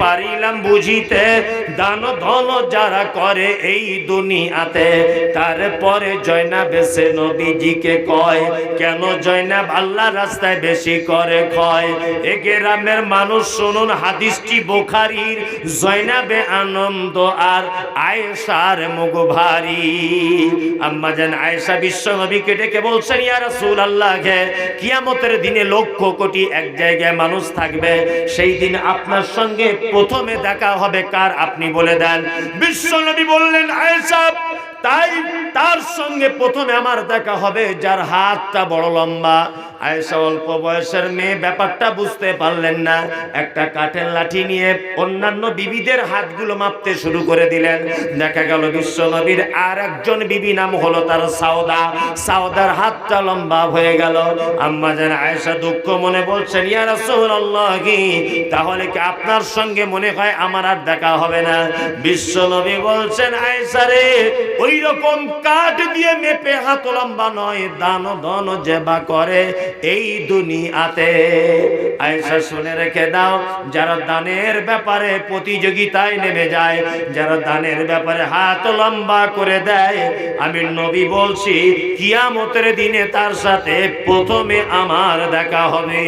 পারিলাম বুঝিতে। দান ধন যারা করে এই দুনিয়াতে, তারপরে জয়নাব এসে নবীজিকে কয়, কেন জয়নাব আল্লাহ রাস্তায় বেশি করে কয় এ গ্রামের মানুষ শুনুন, হাদিসটি বোখারির, জয়নাবে আনন্দ আর আয়েশার মুখ ভারী। আম্মা জান আয়েশা বিশ্ব নবীকে ডেকে বলছেন, ইয়া রাসূলুল্লাহ কিয়ামতের দিনে লক্ষ কোটি এক জায়গায় মানুষ থাকবে। সেই দিন আপনার সঙ্গে প্রথমে দেখা হবে কার আপনি বলে দেন। বিশ্ব নবী বললেন, আয়েশা, তাই তার সঙ্গে প্রথমে আমার দেখা হবে যার হাতটা বড় লম্বা। আয়েশা অল্প বয়সের মেয়ে ব্যাপারটা বুঝতে পারলেন না। একটা কাঠের লাঠি নিয়ে অন্যান্য বিবিদের হাতগুলো মাপতে শুরু করে দিলেন। দেখা গেল বিশ্ব নবীর আর একজন বিবি নাম হলো তার সাউদা সাউদার হাতটা লম্বা হয়ে গেল। আম্মা যেন আয়েশা দুঃখ মনে বলছেন, ইয়া রাসূলুল্লাহ কি তাহলে কি আপনার সঙ্গে মনে হয় আমার আর দেখা হবে না? বিশ্ব নবী বলছেন, আয়েশা রে ওই রকম কাঠ দিয়ে মেপে হাত লম্বা নয় দান ধন জেবা করে। এই দুনিয়াতে আয়েশা শুনে রেখে দাও, যারা দানের ব্যাপারে প্রতিযোগিতায় নেমে যায়, যারা দানের ব্যাপারে হাত লম্বা করে দেয়, আমি নবী বলছি, কিয়ামতের দিনে তার সাথে প্রথমে আমার দেখা হবে।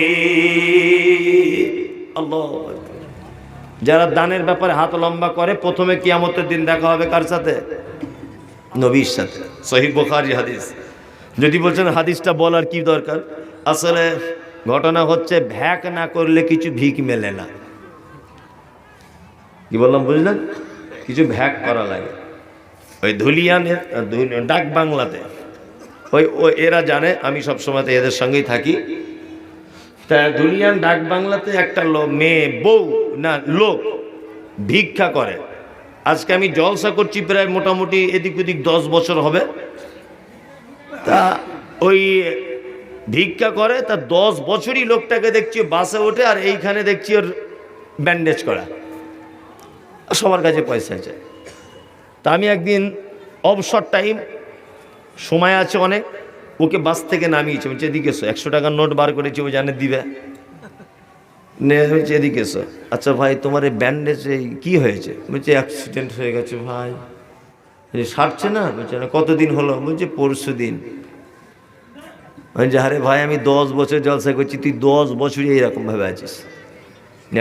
যারা দানের ব্যাপারে হাত লম্বা করে, প্রথমে কিয়ামতের দিন দেখা হবে কার সাথে? নবীর সাথে। সহি বোখারি হাদিস। যদি বলছেন হাদিসটা বলার কি দরকার? আসলে ঘটনা হচ্ছে, ভ্যাক না করলে কিছু ভিক মেলে না। কি বললাম, বুঝলেন? কিছু ভ্যাক করা লাগে। ওই ধুলিয়ানের ডাক বাংলাতে। ওই, ও, এরা জানে, আমি সবসময় এদের সঙ্গেই থাকি। তা ধুলিয়ান ডাক বাংলাতে একটা লোক মেয়ে, বউ, না, লোক ভিক্ষা করে। আজকে আমি জলসা করছি প্রায় মোটামুটি এদিক ওদিক দশ বছর হবে। তা ওই ভিক্ষা করে, তা দশ বছরই লোকটাকে দেখছি বাসে ওঠে আর এইখানে দেখছি ওর ব্যান্ডেজ করা। সবার কাছে পয়সা আছে তা আমি একদিন অবসর টাইম সময় আছে অনেক, ওকে বাস থেকে নামিয়েছে। বলছে, এদিকে এসো, একশো টাকার নোট বার করেছে, ও জানে দিবে। হয়েছে এদিকে এসো। আচ্ছা ভাই, তোমার এই ব্যান্ডেজে কী হয়েছে? বলছে অ্যাক্সিডেন্ট হয়ে গেছে ভাই। সারছে না? বলছে, না, কতদিন হলো? বলছে, পরশু দিন। বলছে, আরে ভাই, আমি দশ বছর জলসা করছি, তুই দশ বছরই এইরকমভাবে আছিস।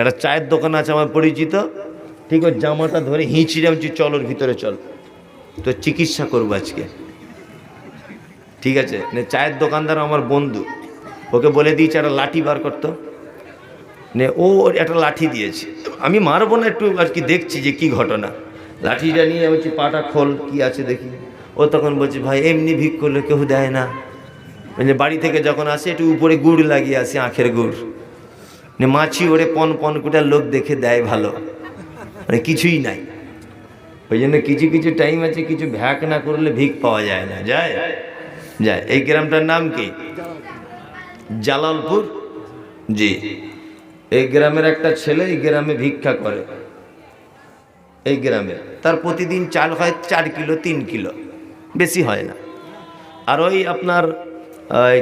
একটা চায়ের দোকান আছে আমার পরিচিত, ঠিক ওর জামাটা ধরে হিঁচিড়ে চল ওর ভিতরে চল তো চিকিৎসা করব আজকে। ঠিক আছে? নে, চায়ের দোকানদার আমার বন্ধু, ওকে বলে দিয়েছে, একটা লাঠি বার করতো নে, ও একটা লাঠি দিয়েছে। আমি মারবো না একটু আর কি দেখছি যে কি ঘটনা। লাঠিটা নিয়ে বলছি, পাটা খোল, কি আছে দেখি। ও তখন বলছে, ভাই, এমনি ভিক করলে কেউ দেয় না। মানে বাড়ি থেকে যখন আসে, একটু উপরে গুড় লাগিয়ে আসে আখের গুড়। নে মাছি ওরে পন পন কুটার লোক দেখে দেয় ভালো। মানে কিছুই নাই। ওই জন্য কিছু কিছু টাইম আছে, কিছু ভ্যাক না করলে ভিক পাওয়া যায় না। যায়? যায়। এই গ্রামটার নাম কি? জালালপুর? জি। এই গ্রামের একটা ছেলে এই গ্রামে ভিক্ষা করে। এই গ্রামে। তার প্রতিদিন চাল হয় চার কিলো, তিন কিলো। বেশি হয় না। আর ওই আপনার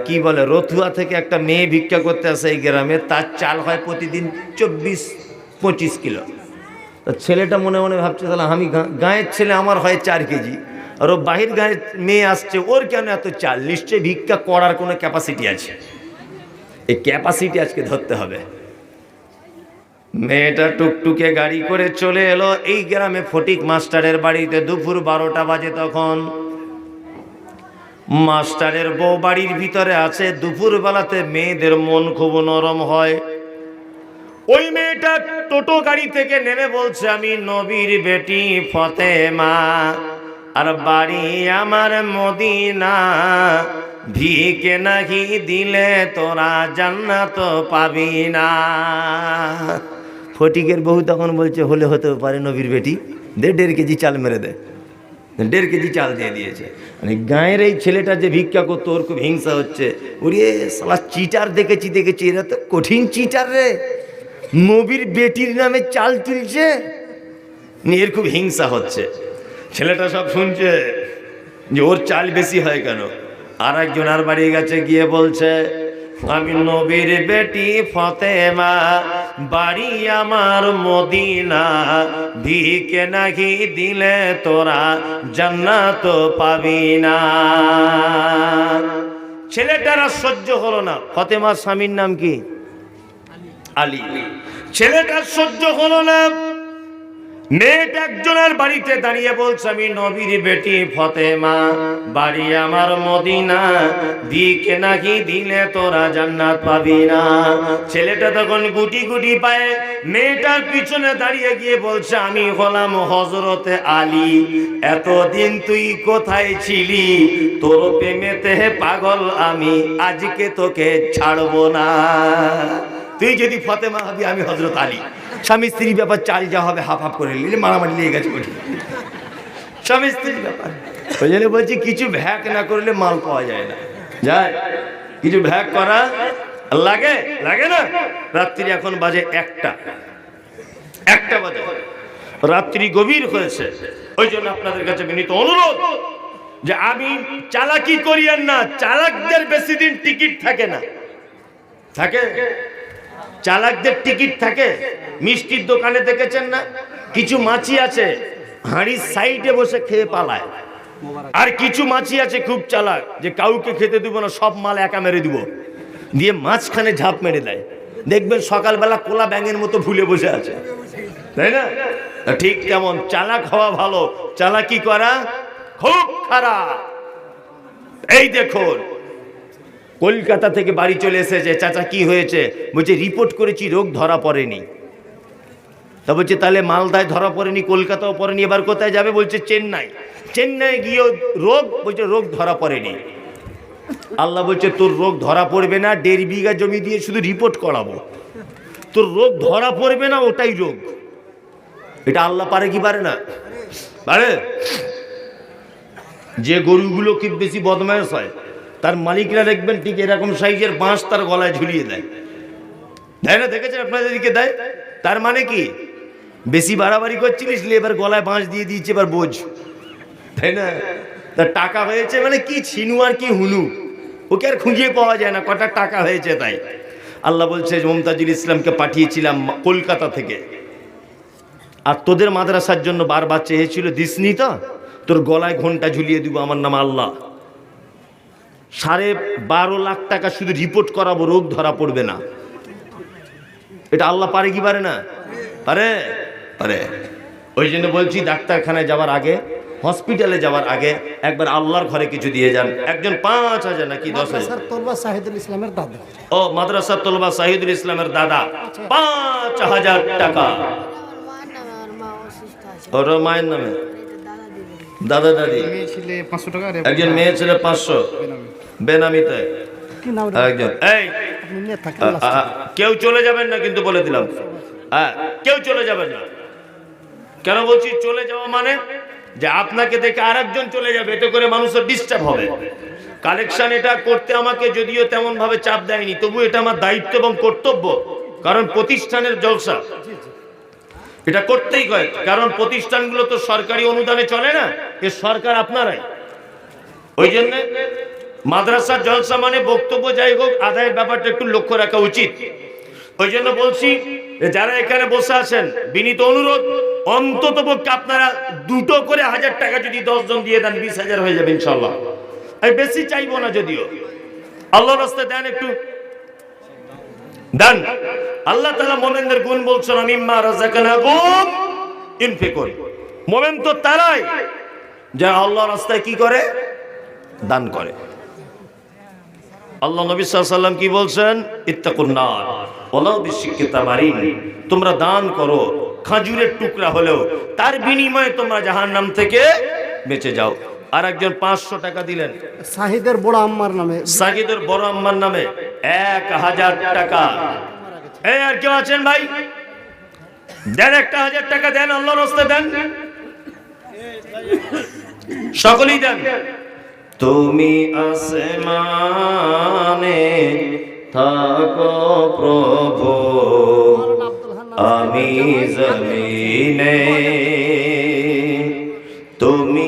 কি বলে রথুয়া থেকে একটা মেয়ে ভিক্ষা করতে আসে এই গ্রামে, তার চাল হয় প্রতিদিন চব্বিশ, পঁচিশ কিলো। ছেলেটা মনে মনে ভাবছে, তাহলে আমি গাঁয়ের ছেলে আমার হয় চার কেজি। আর ও বাহির গাঁয়ের মেয়ে আসছে, ওর কেন এত চাল? নিশ্চয়ই ভিক্ষা করার কোনো ক্যাপাসিটি আছে। এই ক্যাপাসিটি আজকে ধরতে হবে। মেয়েটা টুকটুকে গাড়ি করে চলে এলো। এই গ্রামে ফটিক মাস্টারের বাড়িতে দুপুর বারোটা বাজে তখন। মাস্টারের বউ বাড়ির ভিতরে আছে। দুপুর বেলাতে মেয়েদের মন খুব নরম হয়। ওই মেয়েটা টোটো গাড়ি থেকে নেমে বলছে, আমি নবীর বেটি ফতেমা। আর বাড়ি আমার মদিনা। ভিকে নাকি দিলে তোরা জান্নাত পাবি না। ফটিকের বহু তখন বলছে, হলে হতেও পারে নবীর বেটি। দে দেড় কেজি চাল মেরে দে। দেড় কেজি চাল দিয়ে দিয়েছে। মানে গাঁয়ের এই ছেলেটা যে ভিক্ষা করতো, ওর খুব হিংসা হচ্ছে। ওরে সালা চিটার দেখেছি দেখেছি, এরা তো কঠিন চিটার রে। নবীর বেটির নামে চাল তুলছে। নিয়ে এর খুব হিংসা হচ্ছে। ছেলেটা সব শুনছে যে ওর চাল বেশি হয় কেন? আর একজন আর বাড়ি গেছে, গিয়ে বলছে, আমি নবীর বেটি ফতেমা। বাড়ি আমার মদিনা ভিকে নাকি দিলে তোরা জান্নাত পাবি না। ছেলেটার সহ্য হলো না। ফতেমা স্বামীর নাম কি? আলী। ছেলেটার সহ্য হলো না। মেয়েটা একজনের বাড়িতে দাঁড়িয়ে বলছে, আমি নবীর বেটি ফতেমা। বাড়ি আমার মদিনা। দিকে নাকি দিলে তোরা জান্নাত পাবি না। ছেলেটা তখন গুটি গুটি পায়ে মেয়েটার পিছনে দাঁড়িয়ে গিয়ে বলছে, আমি হলাম হজরতে আলী। এতদিন তুই কোথায় ছিলি? তোর প্রেমেতে পাগল আমি। আজকে তোকে ছাড়বো না। তুই যদি ফতেমা হবি, আমি হজরত আলী। স্বামী স্ত্রীর ব্যাপার চাল যা হবে হাফ হাফ করে নিলে মারামারি লেগে গেছে ওটি স্বামী স্ত্রীর ব্যাপার। ওই জন্য বলছি, কিছু ভ্যাক না করলে মাল পাওয়া যায় না। যায় কিছু ভ্যাক করা লাগে? লাগে না? রাত্রি এখন বাজে একটা। একটা বাজে। রাত্রি গভীর হয়েছে। ওই জন্য আপনাদের কাছে বিনীত অনুরোধ যে আমি চালাকি করিয়েন না, চালাকদের বেশি দিন টিকিট থাকে না। থাকে? চালাকদের টিকিট থাকে। মিষ্টির দোকানে দেখেছেন না? কিছু মাছি আছে, হাঁড়ির সাইডে বসে খেয়ে পালায়। আর কিছু মাছি আছে খুব চালাক, যে কাউকে খেতে দিব না, সব মাল একা মেরে দিব। দিয়ে মাঝখানে ঝাঁপ মেরে দেয়। দেখবেন সকালবেলা কোলা ব্যাঙের মতো ভুলে বসে আছে। তাই না? ঠিক তেমন, চালাক হওয়া ভালো। চালাকি করা খুব খারাপ। এই দেখুন কলকাতা থেকে বাড়ি চলে এসেছে। চাচা, কি হয়েছে? বলছে, রিপোর্ট করেছি, রোগ ধরা পড়েনি। তা বলছে, তাহলে মালদায় ধরা পড়েনি, কলকাতাও পড়েনি, এবার কোথায় যাবে? বলছে, চেন্নাই। চেন্নাই গিয়েও রোগ, বলছে, রোগ ধরা পড়েনি। আল্লাহ বলছে, তোর রোগ ধরা পড়বে না, দেড় বিঘা জমি দিয়ে শুধু রিপোর্ট করাবো। তোর রোগ ধরা পড়বে না, ওটাই রোগ। এটা আল্লাহ পারে কি পারে না? পারে? যে গরুগুলো খুব বেশি বদমায়স হয় তার মালিকরা দেখবেন ঠিক এরকম সাইজের বাঁশ তার গলায় ঝুলিয়ে দেয়। দেয় না? দেখেছেন আপনাদের দিকে দেয়? তার মানে কি? বেশি বাড়াবাড়ি করছিলিস এবার গলায় বাঁশ দিয়ে দিয়েছে, এবার বোঝ। তাই না? তার টাকা হয়েছে মানে কি ছিনু আর কি হুনু? ওকে আর খুঁজিয়ে পাওয়া যায় না, কটা টাকা হয়েছে তাই। আল্লাহ বলছে, মমতাজুল ইসলামকে পাঠিয়েছিলাম কলকাতা থেকে। আর তোদের মাদ্রাসার জন্য বারবার চেয়েছিল, দিসনি তো? তোর গলায় ঘণ্টা ঝুলিয়ে দিব, আমার নাম আল্লাহ। সাড়ে বারো লাখ টাকা শুধু রিপোর্ট করাবো রোগ ধরা পড়বে না। এটা আল্লাহ পারে কি পারে না? পারে? পারে। ওই জন্য বলছি ডাক্তারখানায় যাওয়ার আগে হসপিটালে যাওয়ার আগে একবার আল্লাহর ঘরে কিছু দিয়ে যান। একজন পাঁচ হাজার নাকি দশ হাজার? ইসলামের দাদা। ও মাদ্রাসা তলবা সাহিদুল ইসলামের দাদা। পাঁচ হাজার টাকা। ওর মায়ের নামে? দাদা দাদা। একজন মেয়ে ছেলে পাঁচশো। বেনামিতে। কি একজন। এই! আপনি নিয়ে থাকেন আ- আ- আ- কেউ চলে যাবেন না কিন্তু বলে দিলাম। হ্যাঁ কেউ চলে যাবেন না। কেন বলছি চলে যাওয়া মানে? যে আপনাকে দেখে আরেকজন চলে যাবে এতে করে মানুষের ডিস্টার্ব হবে। কালেকশন এটা করতে আমাকে যদিও তেমন ভাবে চাপ দেয়নি তবু এটা আমার দায়িত্ব এবং কর্তব্য কারণ প্রতিষ্ঠানের জলসা। এটা করতেই হয় কারণ প্রতিষ্ঠানগুলো তো সরকারি অনুদানে চলে না, এ সরকার আপনারাই। ওই জন্য মাদ্রাসার জলসা মানে বক্তব্য যাই হোক, আদায়ের ব্যাপারটা একটু লক্ষ্য রাখা উচিত। ওই জন্য বলছি যারা এখানে বসে আছেন, বিনীত অনুরোধ, অন্তত পক্ষে আপনারা দুটো করে হাজার টাকা যদি দশজন দিয়ে দেন, বিশ হাজার হয়ে যাবে ইনশাল্লাহ আমি বেশি চাইব না যদিও। আল্লাহ রাস্তায় দেন একটু। দেন আল্লাহ তালা মোমেনদের গুণ বলছেন আমি মা রাজাকানাকুম ইনফিকুন। মোমেন তো তারাই যারা আল্লাহ রাস্তায় কি করে? দান করে। আল্লাহ নবী সাল্লাম কি বলছেন? ইত্তাকুন্নার ওলাও বিশিক্ষিতা মারিন। তোমরা দান করো, খাজুরের টুকরা হলেও তার বিনিময়ে তোমরা জাহান্নাম থেকে বেঁচে যাও। আর একজন পাঁচশো টাকা দিলেন। শাহিদের বড় আম্মার নামে। সাকিদের বড় আম্মার নামে এক হাজার টাকা। এই আর কেউ আছেন ভাই? দেন একটা হাজার টাকা দেন আল্লাহর হস্তে দেন। সকলেই দেন। তুমি আসমানে থাকো প্রভু। আমি জমিনে। তুমি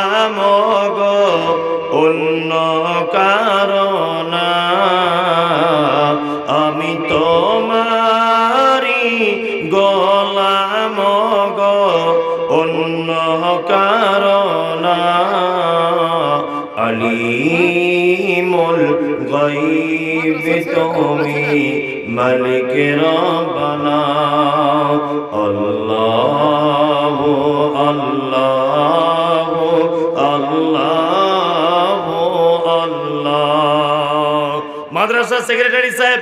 আলিমুল গাইব তুমি মালিক রব্বানা। আল্লাহ আল্লাহ আল্লাহ আল্লাহ। মাদ্রাসা সেক্রেটারি সাহেব